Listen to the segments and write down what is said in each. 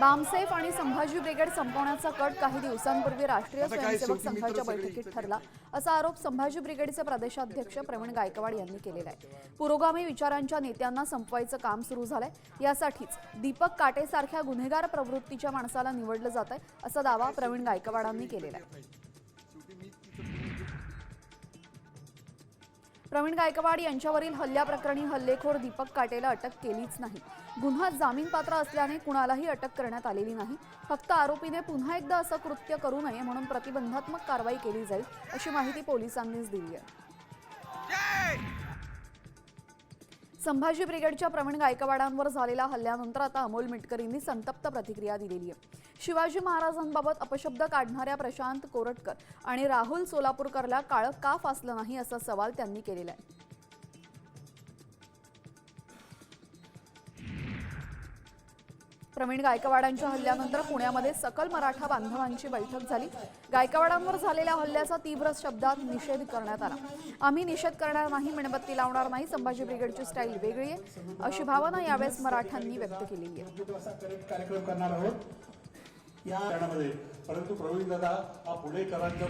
बामसेफ आणि संभाजी ब्रिगेड संपवण्याचा कट काही दिवसांपूर्वी राष्ट्रीय स्वयंसेवक संघाच्या बैठकीत ठरला. असा आरोप संभाजी ब्रिगेडचे प्रदेशाध्यक्ष प्रवीण गायकवाड यांनी केलेला आहे. पुरोगामी विचारांच्या नेत्यांना संपवायचं काम सुरू झालंय. यासाठीच दीपक काटेसारख्या गुन्हेगार प्रवृत्तीच्या माणसाला निवडलं जात आहे असा दावा प्रवीण गायकवाडांनी केलेला आहे. प्रवीण गायकवाड यांच्यावरील हल्ल्याप्रकरणी हल्लेखोर दीपक काटेला अटक केलीच नाही. गुन्हा जामीनपात्र असल्याने कुणालाही अटक करण्यात आलेली नाही. फक्त आरोपीने पुन्हा एकदा असं कृत्य करू नये म्हणून प्रतिबंधात्मक कारवाई केली जाईल अशी माहिती पोलिसांनीच दिली आहे. संभाजी ब्रिगेडच्या प्रवीण गायकवाडांवर झालेल्या हल्ल्यानंतर आता अमोल मिटकरींनी संतप्त प्रतिक्रिया दिलेली आहे. शिवाजी महाराजांबाबत अपशब्द काढणाऱ्या प्रशांत कोरटकर आणि राहुल सोलापूरकरला काळं का फासलं नाही असा सवाल त्यांनी केलेला आहे. प्रवीण गायकवाडांच्या हल्ल्यानंतर पुण्यामध्ये सकल मराठा बांधवांची बैठक झाली. गायकवाडांवर झालेल्या हल्ल्याचा तीव्र शब्दात निषेध करण्यात आला. आम्ही निषेध करणार नाही मेणबत्ती लावणार नाही संभाजी ब्रिगेडची स्टाईल वेगळी आहे अशी भावना यावेळेस मराठ्यांनी व्यक्त केलेली आहे. या परंतु प्रवीण दादा हा पुणेकरांच्या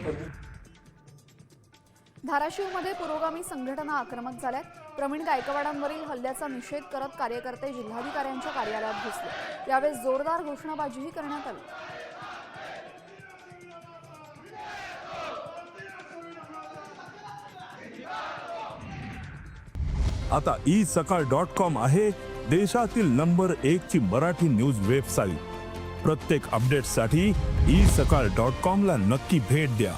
धाराशिवमध्ये पुरोगामी संघटना आक्रमक झाल्यात. प्रवीण गायकवाडांवरील हल्ल्याचा निषेध करत कार्यकर्ते जिल्हाधिकाऱ्यांच्या कार्यालयात घुसले. यावेळी जोरदार घोषणाबाजीही करण्यात आली. आता ई सकाळ डॉट कॉम आहे देशातील नंबर एक ची मराठी न्यूज वेबसाईट. प्रत्येक अपडेटसाठी ई सकाळ डॉट कॉम ला नक्की भेट द्या.